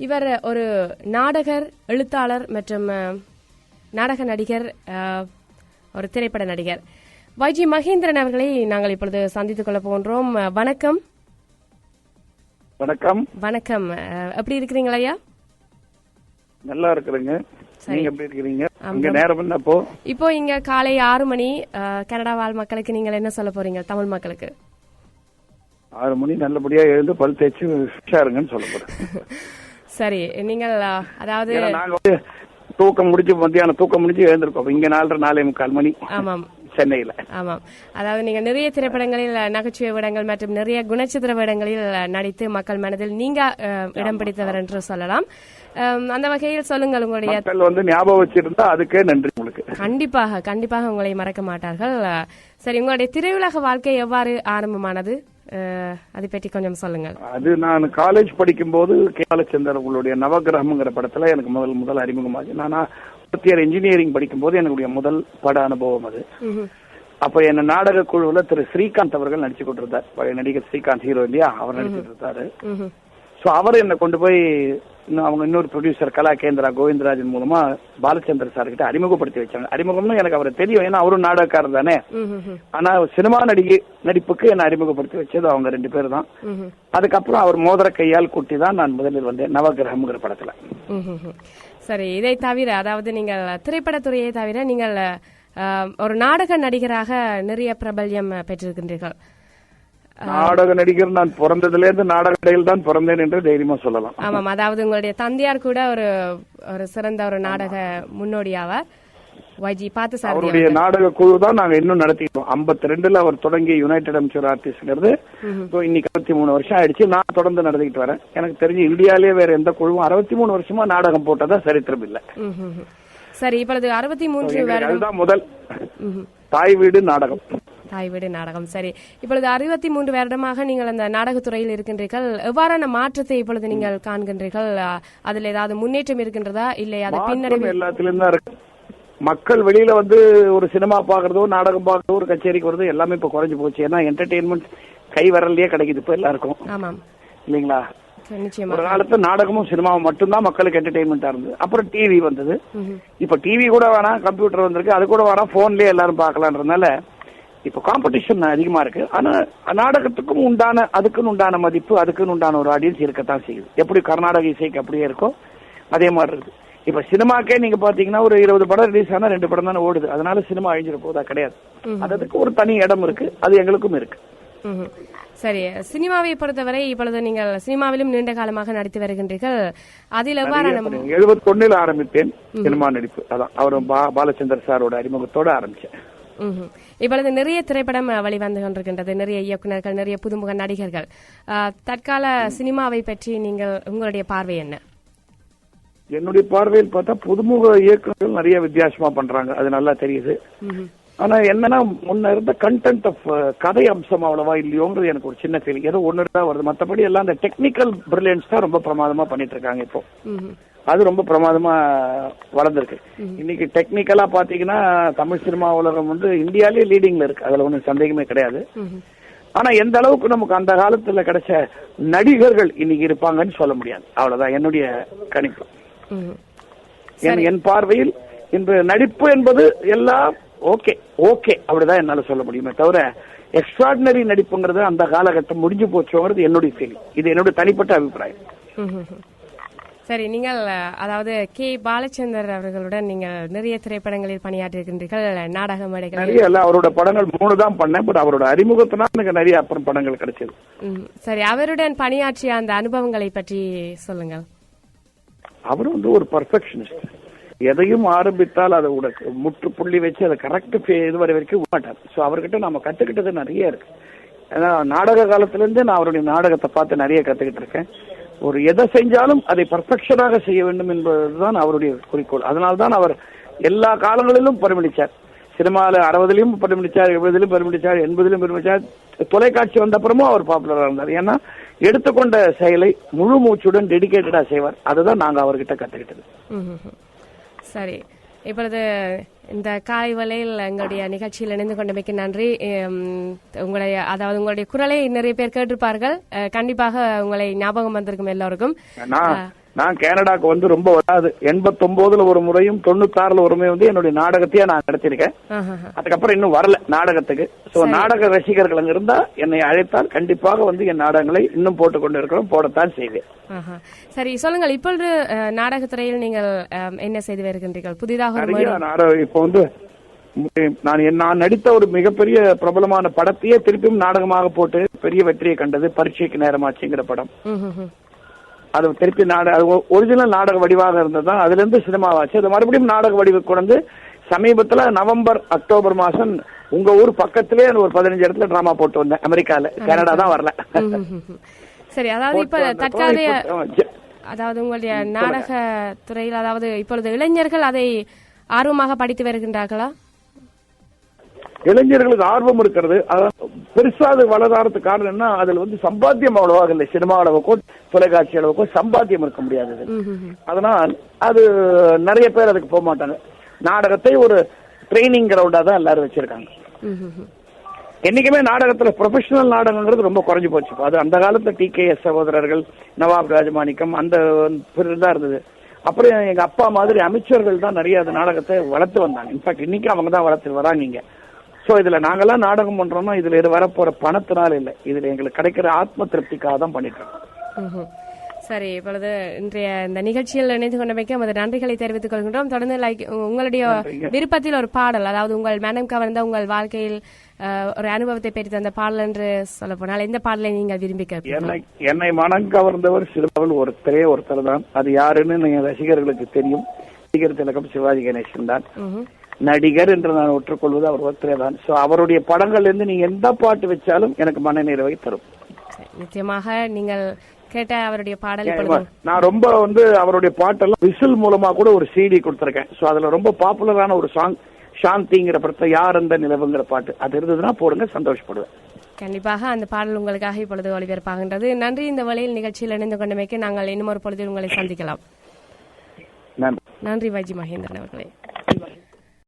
இவர் ஒரு நாடகர் எழுத்தாளர் மற்றும் நாடக நடிகர் ஒரு திரைப்பட நடிகர். வைஜி மகேந்திரன் அவர்களை நாங்கள் இப்பொழுது சந்தித்துக் கொள்ள போன்றோம் வணக்கம். வணக்கம். வணக்கம். எப்படி இருக்கிறீங்களா ஐயா? நல்லா இருக்கிறேங்க. நீங்க எப்படி இருக்கிறீங்க? ஆம், இங்க நேரம் என்னப்போ இப்போ? இங்க காலை ஆறு மணி கனடா வாழ் மக்களுக்கு நீங்கள் என்ன சொல்ல போறீங்க? தமிழ் மக்களுக்கு. ஆறு மணி நல்லபடியா எழுந்து பல் தேய்ச்சி உஷாருங்கன்னு சொல்ல போறேன். சரி நீங்கள் அதாவது ஏன்னா நாங்க வந்து தூக்கம் முடிஞ்சு மத்தியானம் தூக்கம் முடிஞ்சு எழுந்திருக்கோம். இங்க நாலரை நாலே முக்கால் மணி. ஆமாம். சென்னையில. ஆமாம். அதாவது நீங்க நிறைய திரைப்படங்களில் நகைச்சுவை வேடங்கள் மற்றும் நிறைய குணச்சித்திர வேடங்களில் நடித்து மக்கள் மனதில் நீங்க இடம் பிடித்தவர் என்று சொல்லலாம். அந்த வகையில் சொல்லுங்கள் உங்களுடைய வந்து ஞாபகம் வச்சிருந்தா அதுக்கே நன்றி உங்களுக்கு. கண்டிப்பாக கண்டிப்பாக உங்களை மறக்க மாட்டார்கள். சரி உங்களுடைய திரையுலக வாழ்க்கை எவ்வாறு ஆரம்பமானது? அதை பற்றி கொஞ்சம் சொல்லுங்கள். அது நான் காலேஜ் படிக்கும்போது கேலச்சந்தர் உங்களுடைய நவகிரகம்ங்கிற படத்துல எனக்கு முதல் முதல் அறிமுகமாச்சு நான் ஃபோர்த் இயர் இன்ஜினியரிங் படிக்கும்போது என்னுடைய முதல் பட அனுபவம் அது. அப்ப என்ன நாடக குழுவுல திரு ஸ்ரீகாந்த் அவர்கள் நடிச்சு கொண்டிருந்தார். பழைய நடிகர் ஸ்ரீகாந்த் ஹீரோ இல்லையா? அவர் நடிச்சிட்டு இருந்தாரு. சோ அவர் என்ன கொண்டு போய் இன்னும் அவங்க இன்னொரு ப்ரொடியூசர் கலா கேந்திரா கோவிந்தராஜன் மூலமா பாலச்சந்தர் சார் கிட்ட அறிமுகப்படுத்தி வச்சாங்க. அறிமுகம்னு எனக்கு அவரை தெரியும். ஏன்னா அவரும் நாடகக்காரர் தானே. ஆனா சினிமா நடிகை நடிப்புக்கு என்ன அறிமுகப்படுத்தி வச்சது அவங்க ரெண்டு பேர் தான். அதுக்கப்புறம் அவர் மோதிர கையால் குட்டி தான் நான் முதலில் வந்தேன். நவகிரகம்ங்கிற படத்துல. சரி இதை தவிர அதாவது நீங்கள் திரைப்படத்துறையை தவிர நீங்கள் ஒரு நாடக நடிகராக நிறைய பிரபல்யம் பெற்றிருக்கின்றீர்கள். நாடக நடிகர் நான் பிறந்ததுல இருந்து நாடக நடிகையில் தான் பிறந்தேன் என்று தைரியமா சொல்லலாம். ஆமாம் அதாவது உங்களுடைய தந்தையார் கூட ஒரு ஒரு சிறந்த ஒரு நாடக முன்னோடியாவார். வைஜி பார்த்து சாரதி அவருடைய நாடக குழு தான் நாங்க இன்னும் நடத்திட்டோம். 52 ரெண்டுல அவர் தொடங்கி யுனைடெட் அம்சூர் ஆர்டிஸ்ட்ங்கிறது இன்னைக்கு அறுபத்தி மூணு வருஷம் ஆயிடுச்சு. நான் தொடர்ந்து நடத்திக்கிட்டு வரேன். எனக்கு தெரிஞ்சு இந்தியாலேயே வேற எந்த குழுவும் அறுபத்தி மூணு வருஷமா நாடகம் போட்டதா சரித்திரம் இல்ல. சரி இப்பொழுது அறுபத்தி மூன்று அதுதான் முதல். தாய் வீடு நாடகம். தாய் வீடு நாடகம். சரி இப்பொழுது அறுபத்தி மூன்று வருடமாக நீங்கள் அந்த நாடகத்துறையில் இருக்கின்றீர்கள். எவ்வாறான மாற்றத்தை இப்பொழுது நீங்கள் காண்கின்றீர்கள்? அதில் ஏதாவது முன்னேற்றம் இருக்கின்றதா? இல்லை அது பின்னடைவு தான் இருக்கு. மக்கள் வெளியில வந்து ஒரு சினிமா பாக்குறதோ நாடகம் பாக்குறதோ ஒரு கச்சேரிக்கு வரதோ எல்லாமே இப்ப குறைஞ்சு போச்சு. ஏன்னா என்டர்டெயின்மெண்ட் கை வரலையே கிடைக்குது இப்ப எல்லாருக்கும். இல்லைங்களா? ஒரு காலத்துல நாடகமும் சினிமாவும் மட்டும்தான் மக்களுக்கு என்டர்டெயின்மெண்டா இருந்தது. அப்புறம் டிவி வந்தது. இப்ப டிவி கூட வேணாம் கம்ப்யூட்டர் வந்திருக்கு அது கூட வேணாம் போன்லயே எல்லாரும் பார்க்கலான்றதுனால இப்ப காம்படிஷன் அதிகமா இருக்கு. ஆனா நாடகத்துக்கும் உண்டான அதுக்குன்னு உண்டான மதிப்பு அதுக்குன்னு உண்டான ஒரு ஆடியன்ஸ் இருக்கத்தான் செய்யுது. எப்படி கர்நாடக இசைக்கு அப்படியே இருக்கோ அதே மாதிரி இருக்கு. இப்ப சினிமாக்கே நீங்க பாத்தீங்கன்னா ஒரு இருபது படம் ரிலீஸ் ஆனா ரெண்டு படம் தானே ஓடுது. அதனால சினிமா அழிஞ்சிட போதா கிடையாது. அது அதுக்கு ஒரு தனி இடம் இருக்கு. அது எங்களுக்கும் இருக்கு. சரி சினிமாவை பொறுத்தவரை இப்பொழுது நீங்கள் சினிமாவிலும் நீண்ட காலமாக நடித்து வருகின்றீர்கள். அதில் எவ்வாறான எழுபத்தி ஆரம்பித்தேன் சினிமா நடிப்பு. அதான் அவர் பாலச்சந்தர் சாரோட அறிமுகத்தோட ஆரம்பிச்சேன். இப்பொழுது நிறைய திரைப்படம் வெளிவந்து கொண்டிருக்கின்றது. நிறைய இயக்குனர்கள் நிறைய புதுமுக நடிகர்கள். தற்கால சினிமாவை பற்றி நீங்கள் உங்களுடைய பார்வை என்ன? என்னுடைய பார்வையில் பார்த்தா புதுமுக இயக்குநர்கள் நிறைய வித்தியாசமா பண்றாங்க. அது நல்லா தெரியுது. ஆனா என்னன்னா முன்ன இருந்த கண்டென்ட் ஆஃப் கதை அம்சம் அவ்வளவா இல்லையோங்கிறது எனக்கு ஒரு சின்ன ஃபீலிங் ஏதோ ஒன்னு தான் வருது. மத்தபடி எல்லாம் அந்த டெக்னிக்கல் பிரில்லியன்ஸ் தான் ரொம்ப பிரமாதமா பண்ணிட்டு இருக்காங்க இப்போ. அது ரொம்ப பிரமாதமா வளர்ந்துருக்கு. இன்னைக்கு டெக்னிக்கலா பாத்தீங்கன்னா தமிழ் சினிமா உலகம் வந்து இந்தியாலேயே லீடிங்ல இருக்கு. அதுல ஒன்றும் சந்தேகமே கிடையாது. ஆனா எந்த அளவுக்கு நமக்கு அந்த காலத்துல கிடைச்ச நடிகர்கள் இன்னைக்கு இருப்பாங்கன்னு சொல்ல முடியாது. அவ்வளவுதான். என்னுடைய கணிப்பு. என் பார்வையில் இன்று நடிப்பு என்பது எல்லாம் ஓகே. ஓகே. அப்படிதான் என்னால சொல்ல முடியுமே தவிர எக்ஸ்ட்ராடினரி நடிப்புங்கிறது அந்த காலகட்டம் முடிஞ்சு போச்சோங்கிறது என்னுடைய ஃபீலிங் இது என்னுடைய தனிப்பட்ட அபிப்பிராயம். சரி நீங்கள் அதாவது கே. பாலச்சந்தர் அவர்களுடன் நீங்கள் நிறைய திரைப்படங்களில் பணியாற்றியிருக்கின்றீர்கள் நாடக மேடைகளில். நிறைய இல்ல அவரோட படங்கள் மூணு தான் பண்ணேன் பட் அவரோட அறிமுகத்தினால எனக்கு நிறைய அப்புறம் படங்கள் கிடைச்சது. சரி அவருடன் பணியாற்றிய அந்த அனுபவங்களை பற்றி சொல்லுங்கள். அவர் வந்து ஒரு பர்ஃபெக்ஷனிஸ்ட் எதையும் ஆரம்பித்தால் அதை உனக்கு முற்றுப்புள்ளி வச்சு அதை கரெக்ட் இது வரை வரைக்கும் மாட்டார். ஸோ அவர்கிட்ட நம்ம கத்துக்கிட்டது நிறைய இருக்கு. ஏன்னா நாடக காலத்துல இருந்து நான் அவருடைய நாடகத்தை பார்த்து நிறைய கத்துக்கிட்டு இருக்கேன். ஒரு எதை செஞ்சாலும் அதை பர்ஃபெக்ஷனாக செய்ய வேண்டும் என்பதுதான் அவருடைய குறிக்கோள். அதனால்தான் அவர் எல்லா காலங்களிலும் பரிமளித்தார் சினிமாவில் அறுபதுலையும் பரிமளித்தார் எழுபதுலயும் பரிமளித்தார் எண்பதிலும் பரிமளித்தார் தொலைக்காட்சி வந்த அப்புறமும் அவர் பாப்புலராக இருந்தார். ஏன்னா எடுத்துக்கொண்ட செயலை முழு மூச்சுடன் டெடிகேட்டடா செய்வார். அதுதான் நாங்க அவர்கிட்ட கற்றுக்கிட்டது சரி. இப்பொழுது இந்த காலை வேளையில் எங்களுடைய நிகழ்ச்சியில் இணைந்து கொண்டமைக்கு நன்றி. உங்களுடைய அதாவது உங்களுடைய குரலை நிறைய பேர் கேட்டிருப்பார்கள். கண்டிப்பாக உங்களை ஞாபகம் வந்திருக்கும் எல்லோருக்கும். நான் கனடாக்கு வந்து ரொம்ப வராது. எண்பத்தொன்பதுல ஒரு முறையும் தொண்ணூத்தாறுல ஒரு முறையும் வந்து என்னுடைய நாடகத்தையே நான் நடத்திருக்கேன். அதுக்கப்புறம் இன்னும் வரல நாடகத்துக்கு. சோ நாடக ரசிகர்கள் இருந்தா என்னை அழைத்தால் கண்டிப்பாக வந்து என் நாடகங்களை இன்னும் போட்டுக் கொண்டு இருக்கிறோம் போடத்தான் செய்வேன். சரி சொல்லுங்கள் இப்பொழுது நாடகத்துறையில் நீங்கள் என்ன செய்து வருகின்றீர்கள்? புதிதாக இப்போ வந்து நான் நான் நடித்த ஒரு மிகப்பெரிய பிரபலமான படத்தையே திருப்பியும் நாடகமாக போட்டு பெரிய வெற்றியை கண்டது பரீட்சைக்கு நேரமாச்சுங்கிற படம். அது திருப்பி நாடக ஒரிஜினல் நாடக வடிவாக இருந்தது தான் அதுல இருந்து சினிமாவாச்சு. அது மறுபடியும் நாடக வடிவு கொண்டு சமீபத்துல நவம்பர் அக்டோபர் மாசம் உங்க ஊர் பக்கத்திலே ஒரு பதினஞ்சு இடத்துல டிராமா போட்டு வந்தேன். அமெரிக்கால. கனடா தான் வரல. சரி அதாவது இப்ப தற்காலிக அதாவது உங்களுடைய நாடக துறையில் அதாவது இப்பொழுது இளைஞர்கள் அதை ஆர்வமாக படித்து வருகின்றார்களா? இளைஞர்களுக்கு ஆர்வம் இருக்கிறது. பெருசா அது வளராததுக்கு காரணம் என்ன? அதுல வந்து சம்பாத்தியம் அவ்வளவாக இல்லை. சினிமா அளவுக்கோ தொலைக்காட்சி அளவுக்கோ சம்பாத்தியம் இருக்க முடியாது. அதனால் அது நிறைய பேர் அதுக்கு போக மாட்டாங்க. நாடகத்தை ஒரு ட்ரைனிங் கிரவுண்டா தான் எல்லாரும் வச்சிருக்காங்க. என்னைக்குமே நாடகத்துல ப்ரொஃபஷனல் நாடகங்கிறது ரொம்ப குறைஞ்சு போச்சு. அது அந்த காலத்துல டி கே எஸ் சகோதரர்கள் நவாப் ராஜமாணிக்கம் அந்த தான் இருந்தது. அப்புறம் எங்க அப்பா மாதிரி அமைச்சர்கள் தான் நிறைய அந்த நாடகத்தை வளர்த்து வந்தாங்க. இன்ஃபேக்ட் இன்னைக்கு அவங்க தான் வளர்த்து வராங்க இங்க. சோ இதுல நாங்கெல்லாம் நாடகம் பண்றோம்னா இதுல இது வரப்போற பணத்தினால இல்ல. இதுல எங்களுக்கு கிடைக்கிற ஆத்ம திருப்திக்காக தான் பண்ணிட்டு. சரி இப்பொழுது இன்றைய இந்த நிகழ்ச்சியில் இணைந்து கொண்டமைக்கு நமது நன்றிகளை தெரிவித்துக் கொள்கின்றோம். தொடர்ந்து லைக் உங்களுடைய விருப்பத்தில் ஒரு பாடல் அதாவது உங்கள் மனம் கவர்ந்த உங்கள் வாழ்க்கையில் ஒரு அனுபவத்தை பெற்று தந்த பாடல் என்று சொல்ல போனால் எந்த பாடலை நீங்கள் விரும்பி என்னை மனம் கவர்ந்தவர் சிலபவள் ஒருத்தரே ஒருத்தர் தான். அது யாருன்னு ரசிகர்களுக்கு தெரியும். நடிகர் திலகம் சிவாஜி கணேசன் தான். நடிகர் என்று நான் ஒற்றுக்கொள்வது அவர் ஒருத்தரே தான் சோ அவருடைய படங்கள்ல இருந்து நீங்க எந்த பாட்டு வச்சாலும் எனக்கு மன நிறைவை தரும். நிச்சயமாக நீங்கள் கேட்ட அவருடைய பாடல் நான் ரொம்ப வந்து அவருடைய பாட்டெல்லாம் விசில் மூலமா கூட ஒரு சிடி கொடுத்திருக்கேன். சோ அதுல ரொம்ப பாப்புலரான ஒரு சாங் சாந்திங்கிற படத்தை யார் அந்த நிலவுங்கிற பாட்டு. அது இருந்ததுன்னா போடுங்க சந்தோஷப்படுவேன். கண்டிப்பாக அந்த பாடல் உங்களுக்காக இப்பொழுது ஒளிபரப்பாகின்றது. நன்றி இந்த வழியில் நிகழ்ச்சியில் இணைந்து கொண்டமைக்கு நாங்கள் இன்னும் ஒரு பொழுதில் உங்களை சந்திக்கலாம். நன்றி வைஜி மகேந்திரன் அவர்களே.